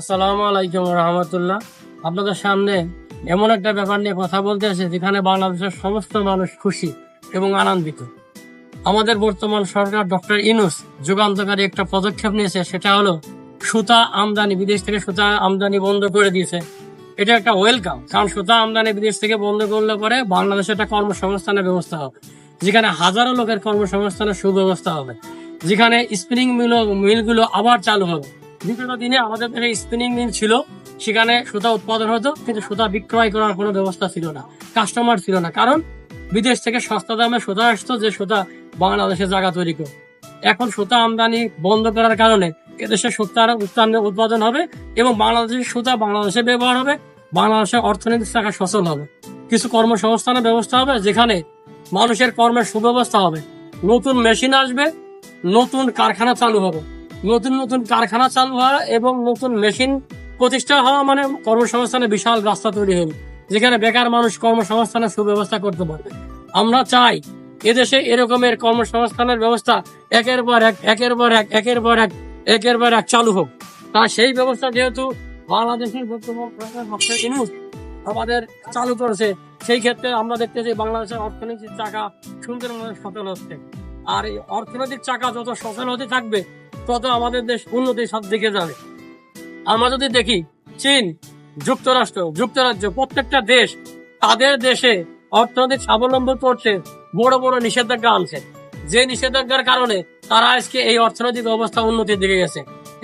আসসালামু আলাইকুম রহমতুল্লাহ। আপনাদের সামনে এমন একটা ব্যাপার নিয়ে কথা বলতে আছে যেখানে বাংলাদেশের সমস্ত মানুষ খুশি এবং আনন্দিত। আমাদের বর্তমান সরকার ডক্টর ইনুস যুগান্তকারী একটা পদক্ষেপ নিয়েছে, সেটা হলো সুতা আমদানি, বিদেশ থেকে সুতা আমদানি বন্ধ করে দিয়েছে। এটা একটা ওয়েলকাম, কারণ সুতা আমদানি বিদেশ থেকে বন্ধ করলে পরে বাংলাদেশে একটা কর্মসংস্থানের ব্যবস্থা হবে, যেখানে হাজারো লোকের কর্মসংস্থানের সুব্যবস্থা হবে, যেখানে স্পিনিং মিল মিলগুলো আবার চালু হবে। বিগত দিনে আমাদের দেশে স্পিনিং মিল ছিল। সেখানে সুতা উৎপাদন হতো, কিন্তু সুতা বিক্রয় করার কোনো ব্যবস্থা ছিল না কাস্টমার ছিল না। কারণ বিদেশ থেকে সস্তা দামে সুতা আসতো যে সুতা বাংলাদেশে জায়গা তৈরি করে। এখন সুতা আমদানি বন্ধ করার কারণে এদেশে সুতার উৎপাদন হবে এবং বাংলাদেশের সুতা বাংলাদেশে ব্যবহার হবে, বাংলাদেশের অর্থনৈতিক শাখা সচল হবে। কিছু কর্মসংস্থানের ব্যবস্থা হবে, যেখানে মানুষের কর্মের সুব্যবস্থা হবে। নতুন মেশিন আসবে, নতুন কারখানা চালু হবে। নতুন নতুন কারখানা চালু হওয়া এবং নতুন মেশিন প্রতিষ্ঠা হওয়া মানে কর্মসংস্থানের বিশাল রাস্তা তৈরি হবে যেখানে বেকার মানুষ কর্মসংস্থানের সুব্যবস্থা করতে পারবে। আমরা চাই এদেশে এরকমের কর্মসংস্থানের ব্যবস্থা একের পর এক, একের পর এক, একের পর এক, একের পর এক চালু হোক। তা সেই ব্যবস্থা যেহেতু বাংলাদেশের বর্তমান আমাদের চালু করেছে, সেই ক্ষেত্রে আমরা দেখতেছি বাংলাদেশের অর্থনৈতিক চাকা সুন্দরভাবে সচল হচ্ছে। আর এই অর্থনৈতিক চাকা যত সচল হতে থাকবে তত আমাদের দেশ উন্নতির সাথে দিকে যাবে। আমরা যদি দেখি, চীন, যুক্তরাষ্ট্র, যুক্তরাজ্য, প্রত্যেকটা দেশ তাদের দেশে অর্থনৈতিক স্বাবলম্বী করছে, বড় বড় নিষেধাজ্ঞা আনছে। যে নিষেধাজ্ঞার কারণে তারা আজকে এই অর্থনৈতিক অবস্থা উন্নতির দিকে গেছে।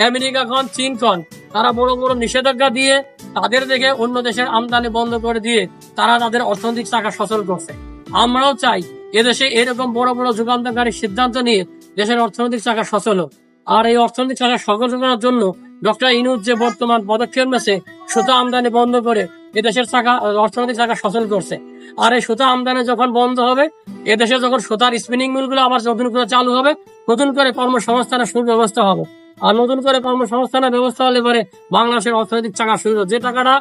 আমেরিকা খন, চীন খন, তারা বড় বড় নিষেধাজ্ঞা দিয়ে তাদের দেখে অন্য দেশের আমদানি বন্ধ করে দিয়ে তারা তাদের অর্থনৈতিক চাকা সচল করছে। আমরাও চাই এদেশে এরকম বড় বড় যুগান্তকারী সিদ্ধান্ত নিয়ে দেশের অর্থনৈতিক চাকা সচল হোক। আর এই অর্থনৈতিক চাকা সচল করার জন্য ডক্টর ইনুজ যে বর্তমান পদক্ষেপ নিয়েছে, সুতা আমদানি বন্ধ করে এদেশের চাকা অর্থনৈতিক চাকা সচল করছে। আর এই সুতা আমদানি যখন বন্ধ হবে, এদেশে যখন সুতার স্পিনিং মিলগুলো আবার নতুন করে চালু হবে, নতুন করে কর্মসংস্থানের সুব্যবস্থা হবে। আর নতুন করে কর্মসংস্থানের ব্যবস্থা হলে পরে বাংলাদেশের অর্থনৈতিক চাকা শুরু। যে টাকাটা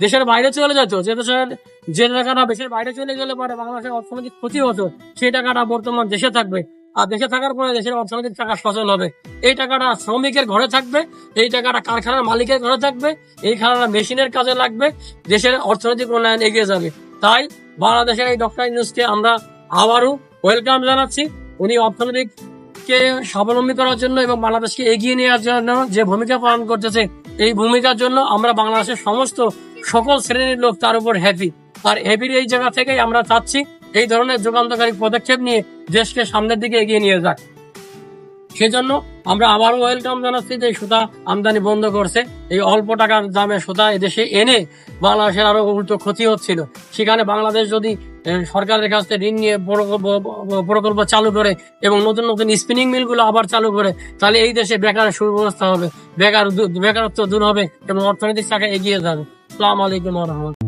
দেশের বাইরে চলে যেত, যে দেশের, যে টাকাটা দেশের বাইরে চলে গেলে পরে বাংলাদেশের অর্থনৈতিক ক্ষতি হতো, সেই টাকাটা বর্তমান দেশে থাকবে। আর দেশে থাকার পরে দেশের অর্থনৈতিক টাকা সচল হবে। এই টাকাটা শ্রমিকের ঘরে থাকবে, এই টাকাটা কারখানার মালিকের ঘরে থাকবে, এই টাকাটা মেশিনের কাজে লাগবে, দেশের অর্থনৈতিক উন্নয়ন এগিয়ে যাবে। তাই বাংলাদেশের এই ডক্টর ইউনুসকে আমরা আবারও ওয়েলকাম জানাচ্ছি। উনি অর্থনৈতিক কে স্বাবলম্বী করার জন্য এবং বাংলাদেশকে এগিয়ে নেওয়ার জন্য যে ভূমিকা পালন করতেছে, এই ভূমিকার জন্য আমরা বাংলাদেশের সমস্ত সকল শ্রেণির লোক তার উপর হ্যাপি আর হ্যাপির এই জায়গা থেকেই আমরা চাচ্ছি এই ধরনের যুগান্তকারী পদক্ষেপ নিয়ে দেশকে সামনের দিকে এগিয়ে নিয়ে যাক। সেজন্য আমরা আবারও ওয়েলকাম জানাচ্ছি যে সুতা আমদানি বন্ধ করছে। এই অল্প টাকার দামে সুতা এদেশে এনে বাংলাদেশের আরও উল্টো ক্ষতি হচ্ছিল। সেখানে বাংলাদেশ যদি সরকারের কাছ থেকে ঋণ নিয়ে প্রকল্প চালু করে এবং নতুন নতুন স্পিনিং মিলগুলো আবার চালু করে, তাহলে এই দেশে বেকারের সুব্যবস্থা হবে। বেকার বেকারত্ব দূর হবে এবং অর্থনৈতিক চাকা এগিয়ে যাবে। সালাম আলাইকুম রহমতুল্লাহ।